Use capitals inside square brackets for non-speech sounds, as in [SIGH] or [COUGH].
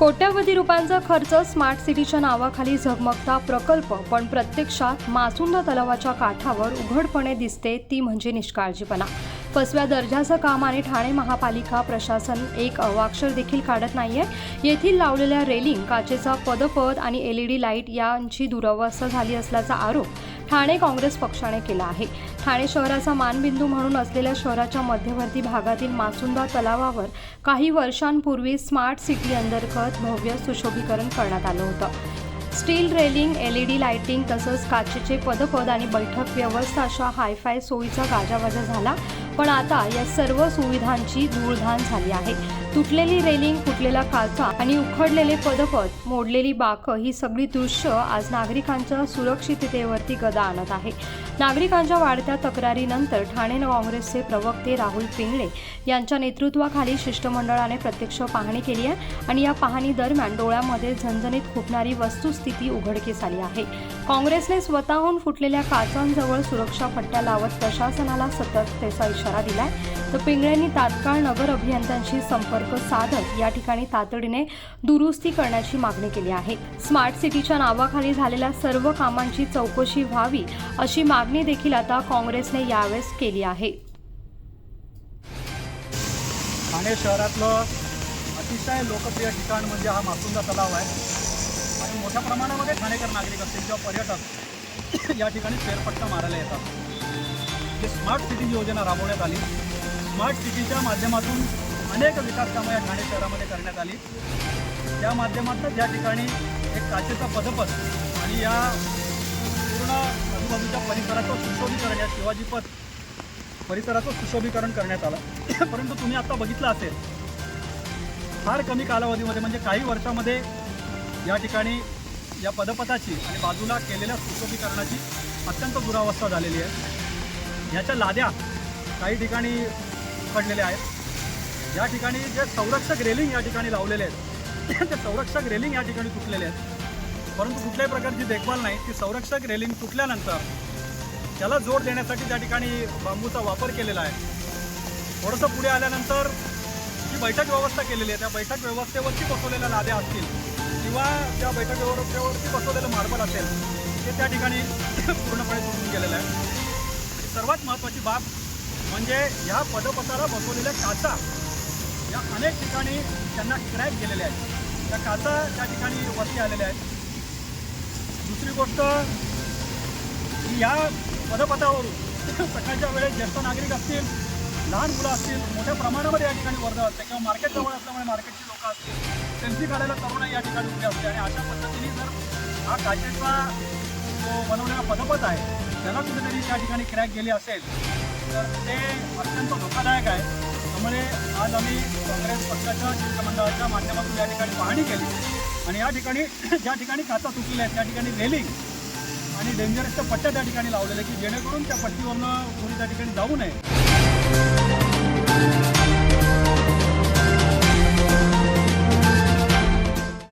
कोट्यवधी रुपयांचा खर्च स्मार्ट सिटीच्या नावाखाली झगमगता प्रकल्प पण प्रत्यक्षात मासुंदा तलावाच्या काठावर उघडपणे दिसते ती म्हणजे निष्काळजीपणा. फसव्या दर्जाचं काम आणि ठाणे महापालिका प्रशासन एक अवाक्षर देखील काढत नाहीये. येथील लावलेल्या रेलिंग काचेचा पदपद आणि एल ई डी लाइट यांची दुरवस्था झाली असल्याचा आरोप ठाणे काँग्रेस पक्षाने केला आहे. ठाणे शहराचा मानबिंदू म्हणून असलेल्या शहराच्या मध्यवर्ती भागातील मासुंदा तलावावर काही वर्षांपूर्वी स्मार्ट सिटी अंतर्गत भव्य सुशोभीकरण करण्यात आलं होतं. Steel railing L E D lighting तसंच काचेचे पदपद आणि बैठक व्यवस्था अशा हायफाय सोयीचा गाजावाजा झाला पण आता या सर्व सुविधांची धूळधाण झाली आहे. तुटलेली रेलिंग फुटलेला काचा आणि उखडलेले पदपद मोडलेली बाकं ही सगळी दृश्य आज नागरिकांच्या सुरक्षिततेवरती गदा आणत आहे. नागरिकांच्या वाढत्या तक्रारीनंतर ठाणे काँग्रेसचे प्रवक्ते राहुल पिंगळे यांच्या नेतृत्वाखाली शिष्टमंडळाने प्रत्यक्ष पाहणी केली आहे आणि या पाहणी दरम्यान डोळ्यामध्ये झणझणीत खुपणारी वस्तुस्थिती उघडकीस आली आहे. काँग्रेसने स्वतःहून फुटलेल्या काचांजवळ सुरक्षा पट्ट्या लावत प्रशासनाला सतर्कतेचा इशारा दिलाय. तर पिंगळेंनी तात्काळ नगर अभियंत्यांशी संपर्क साधत या ठिकाणी तातडीने दुरुस्ती करण्याची मागणी केली आहे. स्मार्ट सिटीच्या नावाखाली झालेल्या सर्व कामांची चौकशी व्हावी अशी मागणी देखील आता काँग्रेसने यावेळेस केली आहे. ठाणे शहरातलं अतिशय लोकप्रिय ठिकाण म्हणजे हा मासुंदा तलाव आहे. आणि मोठ्या प्रमाणामध्ये ठाणेकर नागरिक असतील किंवा पर्यटक या ठिकाणी फेरपट्टा मारायला येतात. जी स्मार्ट सिटी योजना राबवण्यात आली. स्मार्ट सिटीच्या माध्यमातून अनेक विकास कामं या ठाणे शहरामध्ये करण्यात आली. त्या माध्यमातून या ठिकाणी एक काचेचा पदपथ आणि या पूर्ण आजूबाजूच्या परिसराचं सुशोभीकरण या शिवाजी पथ परिसराचं सुशोभीकरण करण्यात आलं. [COUGHS] परंतु तुम्ही आता बघितलं असेल फार कमी कालावधीमध्ये म्हणजे काही वर्षामध्ये या ठिकाणी या पदपथाची आणि बाजूला केलेल्या सुशोभीकरणाची अत्यंत दुरावस्था झालेली आहे. याच्या लाद्या काही ठिकाणी पडलेल्या आहेत. या ठिकाणी जे संरक्षक रेलिंग या ठिकाणी लावलेले आहेत [COUGHS] ते संरक्षक रेलिंग या ठिकाणी तुटलेले आहेत. परंतु कुठल्याही प्रकारची देखभाल नाही. ती संरक्षक रेलिंग तुटल्यानंतर त्याला जोड देण्यासाठी त्या ठिकाणी बांबूचा वापर केलेला आहे. थोडंसं पुढे आल्यानंतर जी बैठक व्यवस्था केलेली आहे त्या बैठक व्यवस्थेवरती बसवलेल्या लाद्या असतील किंवा त्या बैठक व्यवस्थेवरती बसवलेलं मार्बल असेल ते त्या ठिकाणी [COUGHS] पूर्णपणे तुटून गेलेलं आहे. सर्वात महत्त्वाची बाब म्हणजे ह्या पदपथाला बसवलेल्या काचा या अनेक ठिकाणी त्यांना क्रॅक गेलेल्या आहेत. त्या काचा त्या ठिकाणी वरती आलेल्या आहेत. दुसरी गोष्ट की या पदपथावरून [LAUGHS] सकाळच्या वेळेस ज्येष्ठ नागरिक असतील लहान मुलं असतील मोठ्या प्रमाणामध्ये या ठिकाणी वर्धा असते किंवा मार्केट जवळ असल्यामुळे मार्केटची लोकं असतील सेल्फी काढायला तरुणाई या ठिकाणी उभी असते. आणि अशा पद्धतीने जर हा काचेचा जो बनवलेला पदपथ आहे त्याला कुठेतरी त्या ठिकाणी क्रॅक गेली असेल तर ते अत्यंत धोकादायक आहे. त्यामुळे आज आम्ही काँग्रेस पक्षाच्या शिष्टमंडळाच्या माध्यमातून या ठिकाणी पाहणी केली. आणि या ठिकाणी [CLEARS THROAT] ज्या ठिकाणी काचा तुटलेल्या आहेत त्या ठिकाणी रेलिंग आणि डेंजरसच्या पट्ट्या त्या ठिकाणी लावलेल्या की जेणेकरून त्या पट्टीवरनं कोणी त्या ठिकाणी जाऊ नये.